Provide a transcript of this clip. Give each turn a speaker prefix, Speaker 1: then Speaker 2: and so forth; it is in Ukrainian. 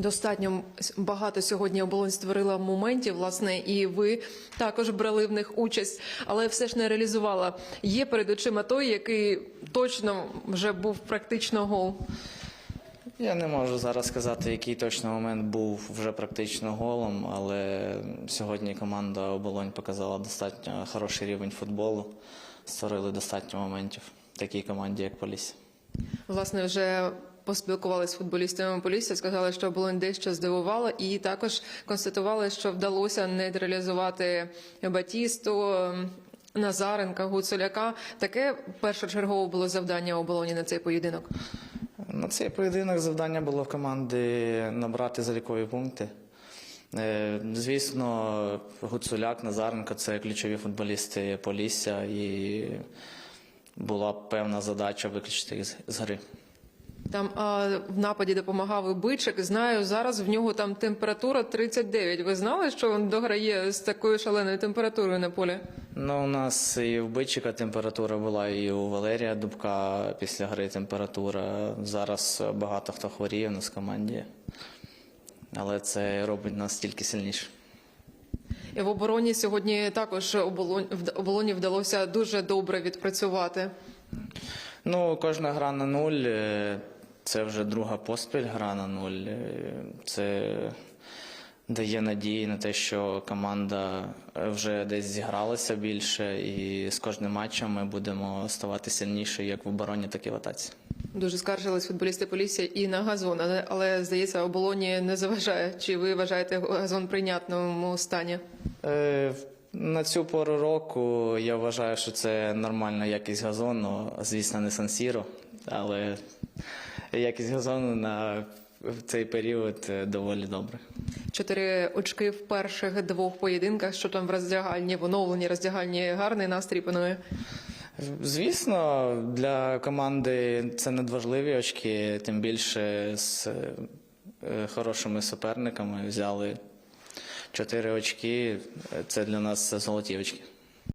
Speaker 1: Достатньо багато сьогодні оболонь створила моментів, власне, і ви також брали в них участь, але все ж не реалізувала. Є перед очима той, який точно вже був практично гол.
Speaker 2: Я не можу зараз сказати, який точно момент був вже практично голом, але сьогодні команда оболонь показала достатньо хороший рівень футболу, створили достатньо моментів такій команді, як Полісся.
Speaker 1: Власне, вже поспілкувалися з футболістами Полісся, сказали, що оболонь дещо здивувала, і також констатували, що вдалося нейтралізувати Батісту. Назаренка, Гуцуляка таке першочергово було завдання оболоні на цей поєдинок.
Speaker 2: На цей поєдинок завдання було в команди набрати залікові пункти. Е, Звісно, Гуцуляк, Назаренко це ключові футболісти Полісся, і була певна задача виключити їх з гри.
Speaker 1: Там а, в нападі допомагав і бичик. Знаю, зараз в нього там температура 39. Ви знали, що він дограє з такою шаленою температурою на полі?
Speaker 2: Ну, у нас і в Бичика температура була, і у Валерія Дубка після гри температура. Зараз багато хто хворіє в нас в команді, але це робить нас тільки сильніше.
Speaker 1: І в обороні сьогодні також оболоні вдалося дуже добре відпрацювати.
Speaker 2: Ну, кожна гра на нуль е, це вже друга поспіль гра на нуль. Е, Це дає надії на те, що команда е, вже десь зігралася більше, і з кожним матчем ми будемо ставати сильніше як в обороні, так і в атаці.
Speaker 1: Дуже скаржились футболісти Полісся і на газон, але, але здається, оболоні не заважає. Чи ви вважаєте газон прийнятному стані?
Speaker 2: Е, На цю пору року я вважаю, що це нормальна якість газону. Звісно, не Сан-Сіро, але якість газону на в цей період е, доволі добра.
Speaker 1: Чотири очки в перших двох поєдинках. Що там в роздягальні, в оновленій роздягальні гарний настрій панує.
Speaker 2: Звісно, для команди це надважливі очки, тим більше з е, хорошими суперниками взяли чотири очки. Це для нас золоті очки.